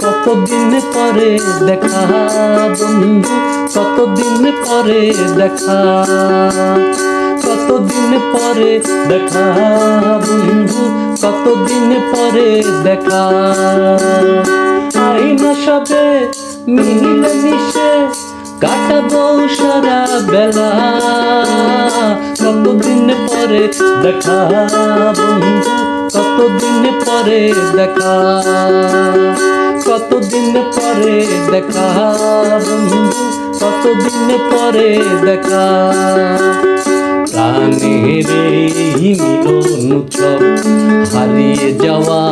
কতদিন পরে দেখা বন্ধু? কতদিন পরে দেখা? কতদিন পরে দেখা বন্ধু? কতদিন পরে দেখা? আইনা সবে মিলে মিশে কাটাবো সারা বেলা। কতদিন পরে দেখা বন্ধু? কতদিন পরে দেখা? কতদিন পরে দেখা? বন্ধু, কতদিন পরে দেখা? প্রাণের মিলন উৎসব, হারিয়ে যাওয়া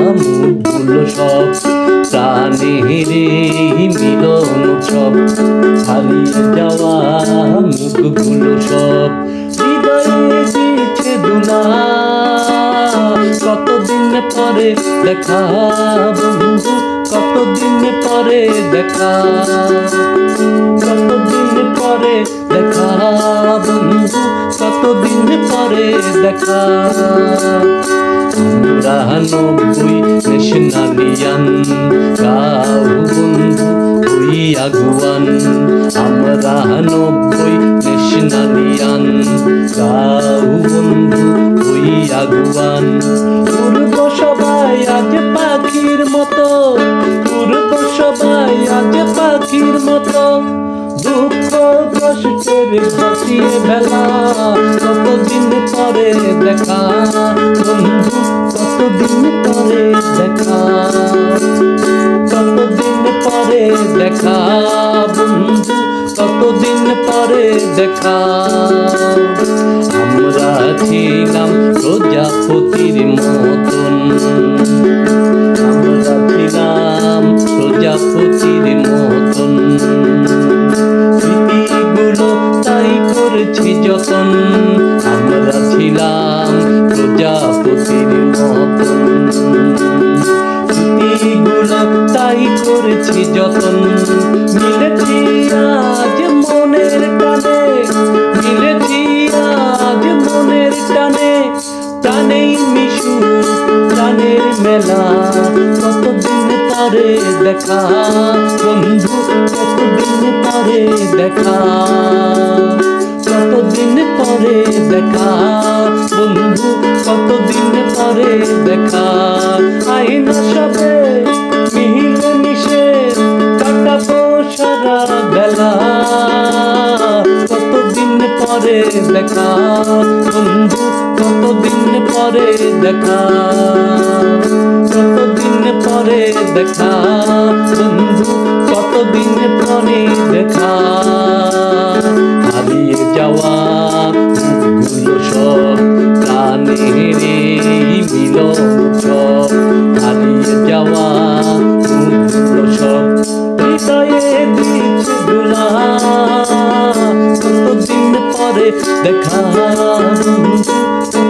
মুখগুলো সব। প্রাণের মিলন উৎসব, হারিয়ে যাওয়া মুখগুলো সব। হৃদয়ে দিচ্ছে দুলা পরে দেখা, বন্ধু, কতদিন পরে দেখা? কতদিন পরে দেখা, বন্ধু, কতদিন পরে দেখা? আমরা নব্বই গাও বন্ধু ওই আগুয়ান। আমরা নব্বই ন্যাশনালিয়ান গাও বন্ধু ওই আগুয়ান। ভাসিয়ে বেলা, কতদিন পরে দেখা? বন্ধু, কতদিন পরে দেখা? কতদিন পরে দেখা? বন্ধু, কতদিন পরে দেখা? আমরা ছিলাম প্রজাপতির মতন। যতন আমরা ছিলাম প্রজাপতির মতন। স্মৃতিগুলো তাই করেছি যতন। মিলেছি আজ মনের টানে। মিলেছি আজ মনের টানে। টানেই মিশু টানের মেলা। কতদিন পরে দেখা বন্ধু, কতদিন পরে দেখা? পরে দেখা। বন্ধু, কতদিন পরে দেখা? আইনা সবে মিলে মিশে কাটাবো সারা বেলা। কতদিন পরে দেখা? বন্ধু, কতদিন পরে দেখা? কতদিন পরে দেখা? বন্ধু প্রাণের মিলন হারিয়ে যাওয়া সব হৃদয়ে দিচ্ছে দুলা কতদিন পরে দেখা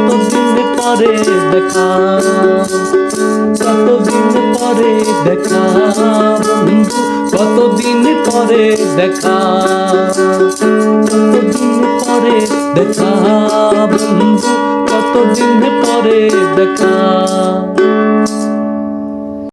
কতদিন পরে দেখা? কতদিন পরে দেখা? কতদিন পরে দেখা? পরে দেখা বন্ধু কতদিন পরে দেখা?